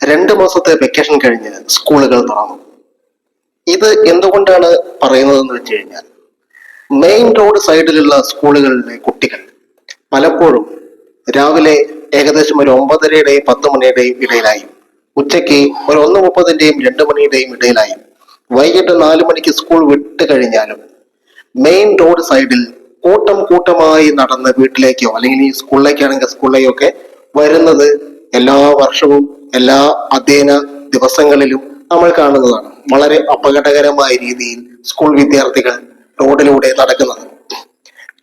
രണ്ട് മാസത്തെ വെക്കേഷൻ കഴിഞ്ഞ് സ്കൂളുകൾ തുറന്നു. ഇത് എന്തുകൊണ്ടാണ് പറയുന്നതെന്ന് വെച്ച് കഴിഞ്ഞാൽ മെയിൻ റോഡ് സൈഡിലുള്ള സ്കൂളുകളിലെ കുട്ടികൾ പലപ്പോഴും രാവിലെ ഏകദേശം ഒരു ഒമ്പതരയുടെയും പത്ത് മണിയുടെയും ഇടയിലായി. ഉച്ചയ്ക്ക് ഒരു ഒന്ന് മുപ്പതിന്റെയും രണ്ട് മണിയുടെയും ഇടയിലായി. വൈകിട്ട് നാല് മണിക്ക് സ്കൂൾ വിട്ട് കഴിഞ്ഞാലും മെയിൻ റോഡ് സൈഡിൽ കൂട്ടം കൂട്ടമായി നടന്ന് വീട്ടിലേക്കോ അല്ലെങ്കിൽ ഈ സ്കൂളിലേക്കാണെങ്കിൽ സ്കൂളിലേക്കോ ഒക്കെ വരുന്നത് എല്ലാ വർഷവും എല്ലാ അധ്യയന ദിവസങ്ങളിലും നമ്മൾ കാണുന്നതാണ്. വളരെ അപകടകരമായ രീതിയിൽ സ്കൂൾ വിദ്യാർത്ഥികൾ റോഡിലൂടെ നടക്കുന്നത്.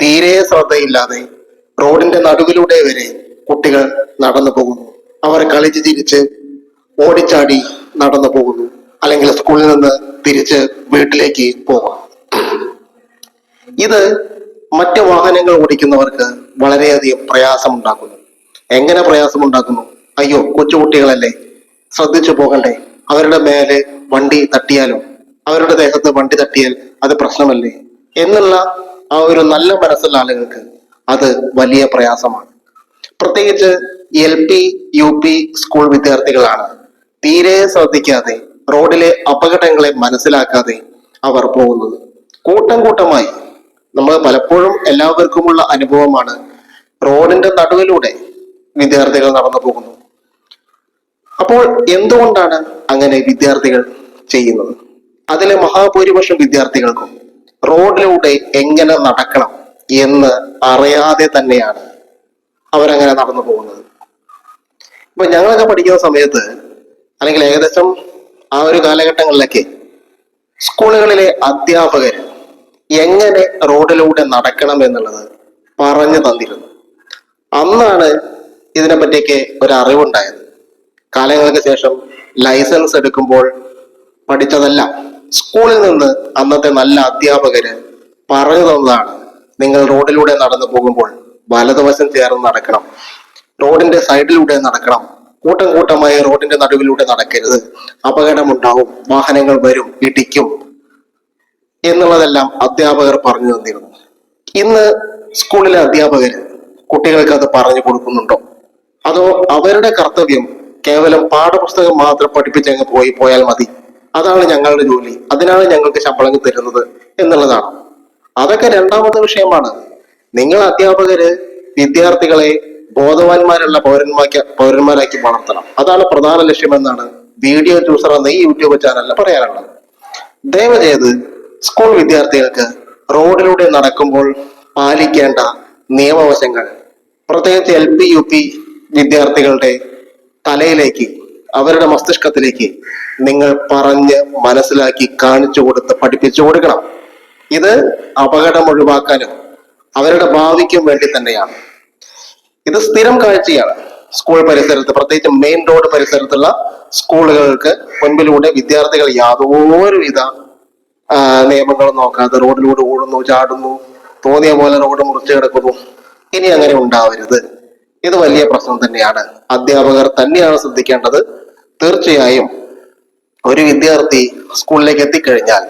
തീരെ ശ്രദ്ധയില്ലാതെ റോഡിന്റെ നടുവിലൂടെ വരെ കുട്ടികൾ നടന്നു പോകുന്നു. അവർ കളിച്ച് തിരിച്ച് ഓടിച്ചാടി നടന്നു പോകുന്നു. അല്ലെങ്കിൽ സ്കൂളിൽ നിന്ന് തിരിച്ച് വീട്ടിലേക്ക് പോകാം. ഇത് മറ്റ് വാഹനങ്ങൾ ഓടിക്കുന്നവർക്ക് വളരെയധികം പ്രയാസമുണ്ടാക്കുന്നു. എങ്ങനെ പ്രയാസമുണ്ടാക്കുന്നു? അയ്യോ കൊച്ചുകുട്ടികളല്ലേ? ശ്രദ്ധിച്ചു പോകണ്ടേ. അവരുടെ മേലെ വണ്ടി തട്ടിയാലോ? അവരുടെ ദേഹത്ത് വണ്ടി തട്ടിയാൽ അത് പ്രശ്നമല്ലേ? എന്നുള്ള ആ ഒരു നല്ല മനസ്സുള്ള ആളുകൾക്ക് അത് വലിയ പ്രയാസമാണ്. പ്രത്യേകിച്ച് L P U P school വിദ്യാർത്ഥികളാണ്. തീരെ ശ്രദ്ധിക്കാതെ റോഡിലെ അപകടങ്ങളെ മനസ്സിലാക്കാതെ അവർ പോകുന്നത്. കൂട്ടം കൂട്ടമായി നമ്മൾ പലപ്പോഴും എല്ലാവർക്കുമുള്ള അനുഭവമാണ് റോഡിന്റെ നടുവിലൂടെ വിദ്യാർത്ഥികൾ നടന്നു പോകുന്നു അപ്പോൾ എന്തുകൊണ്ടാണ് അങ്ങനെ വിദ്യാർത്ഥികൾ ചെയ്യുന്നത്? അതിലെ മഹാഭൂരിപക്ഷം വിദ്യാർത്ഥികൾക്കും റോഡിലൂടെ എങ്ങനെ നടക്കണം എന്ന് അറിയാതെ തന്നെയാണ് അവരങ്ങനെ നടന്നു പോകുന്നത്. ഇപ്പൊ ഞങ്ങളൊക്കെ പഠിക്കുന്ന സമയത്ത് അല്ലെങ്കിൽ ഏകദേശം ആ ഒരു കാലഘട്ടങ്ങളിലൊക്കെ സ്കൂളുകളിലെ അധ്യാപകർ എങ്ങനെ റോഡിലൂടെ നടക്കണം എന്നുള്ളത് പറഞ്ഞു തന്നിരുന്നു. അന്നാണ് ഇതിനെപ്പറ്റിയൊക്കെ ഒരു അറിവുണ്ടായത്. കാലങ്ങൾക്ക് ശേഷം ലൈസൻസ് എടുക്കുമ്പോൾ പഠിച്ചതല്ല. സ്കൂളിൽ നിന്ന് അന്നത്തെ നല്ല അധ്യാപകര് പറഞ്ഞു തന്നതാണ്. നിങ്ങൾ റോഡിലൂടെ നടന്നു പോകുമ്പോൾ വലതുവശം ചേർന്ന് നടക്കണം. റോഡിന്റെ സൈഡിലൂടെ നടക്കണം. കൂട്ടം കൂട്ടമായി റോഡിന്റെ നടുവിലൂടെ നടക്കരുത്. അപകടമുണ്ടാവും. വാഹനങ്ങൾ വരും ഇടിക്കും എന്നുള്ളതെല്ലാം അധ്യാപകർ പറഞ്ഞു തന്നിരുന്നു. ഇന്ന് സ്കൂളിലെ അധ്യാപകർ കുട്ടികൾക്ക് അത് പറഞ്ഞു കൊടുക്കുന്നുണ്ടോ? അതോ അവരുടെ കർത്തവ്യം കേവലം പാഠപുസ്തകം മാത്രം പഠിപ്പിച്ച് അങ്ങ് പോയി പോയാൽ മതി. അതാണ് ഞങ്ങളുടെ ജോലി. അതിനാണ് ഞങ്ങൾക്ക് ശമ്പളം തരുന്നത് എന്നുള്ളതാണ്. അതൊക്കെ രണ്ടാമത്തെ വിഷയമാണ്. നിങ്ങൾ അധ്യാപകര് വിദ്യാർത്ഥികളെ ബോധവാന്മാരുള്ള പൗരന്മാക്കി പൗരന്മാരാക്കി വളർത്തണം. അതാണ് പ്രധാന ലക്ഷ്യമെന്നാണ് വീഡിയോ ചൂസർ എന്ന ഈ യൂട്യൂബ് ചാനലിൽ പറയാനുള്ളത്. ദയവ് സ്കൂൾ വിദ്യാർത്ഥികൾക്ക് റോഡിലൂടെ നടക്കുമ്പോൾ പാലിക്കേണ്ട നിയമവശങ്ങൾ പ്രത്യേകിച്ച് എൽ പി യു പി വിദ്യാർത്ഥികളുടെ തലയിലേക്ക് അവരുടെ മസ്തിഷ്കത്തിലേക്ക് നിങ്ങൾ പറഞ്ഞ് മനസ്സിലാക്കി കാണിച്ചു കൊടുത്ത് പഠിപ്പിച്ചു കൊടുക്കണം. ഇത് അപകടം ഒഴിവാക്കാനും അവരുടെ ഭാവിക്കും വേണ്ടി തന്നെയാണ്. ഇത് സ്ഥിരം കാഴ്ചയാണ് സ്കൂൾ പരിസരത്ത്. പ്രത്യേകിച്ച് മെയിൻ റോഡ് പരിസരത്തുള്ള സ്കൂളുകൾക്ക് മുൻപിലൂടെ വിദ്യാർത്ഥികൾ യാതൊരുവിധ നിയമങ്ങളും നോക്കാതെ റോഡിലൂടെ ഓടുന്നു ചാടുന്നു തോന്നിയ പോലെ റോഡ് മുറിച്ചു കിടക്കുന്നു. ഇനി അങ്ങനെ ഉണ്ടാവരുത്. ഇത് വലിയ പ്രശ്നം തന്നെയാണ്. അധ്യാപകർ തന്നെയാണ് ശ്രദ്ധിക്കേണ്ടത്. തീർച്ചയായും ഒരു വിദ്യാർത്ഥി സ്കൂളിലേക്ക് എത്തിക്കഴിഞ്ഞാൽ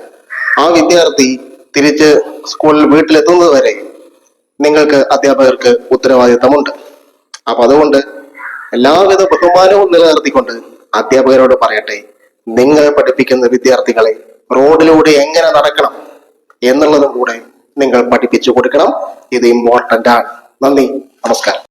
ആ വിദ്യാർത്ഥി തിരിച്ച് സ്കൂളിൽ വീട്ടിലെത്തുന്നത് വരെ നിങ്ങൾക്ക് അധ്യാപകർക്ക് ഉത്തരവാദിത്തമുണ്ട്. അപ്പൊ അതുകൊണ്ട് എല്ലാവിധ ബഹുമാനവും നിലനിർത്തിക്കൊണ്ട് അധ്യാപകരോട് പറയട്ടെ നിങ്ങൾ പഠിപ്പിക്കുന്ന വിദ്യാർത്ഥികളെ റോഡിലൂടെ എങ്ങനെ നടക്കണം എന്നുള്ളതും കൂടെ നിങ്ങൾ പഠിപ്പിച്ചു കൊടുക്കണം. ഇത് ഇമ്പോർട്ടന്റ് ആണ്. നന്ദി നമസ്കാരം.